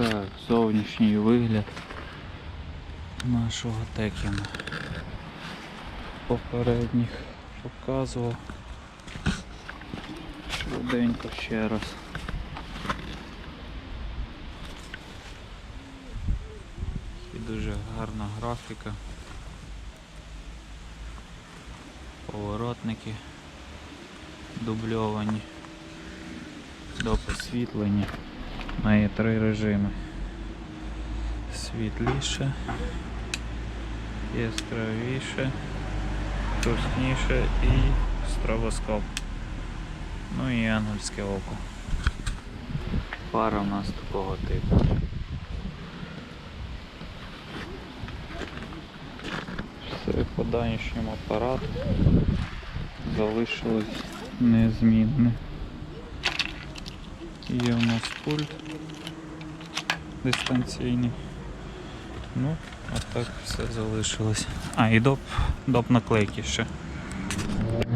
Так, зовнішній вигляд нашого текіна. Попередніх показував. Швиденько ще раз. І дуже гарна графіка. Поворотники дубльовані до посвітлення. Має три режими. Світліше, яскравіше, тускніше і стробоскоп. Ну і ангельське око. Пара у нас такого типу. Все по данішньому апарату залишилось незмінне. Є у нас пульт дистанційний. Ну, а так все залишилось. А, і доп, доп наклейки ще.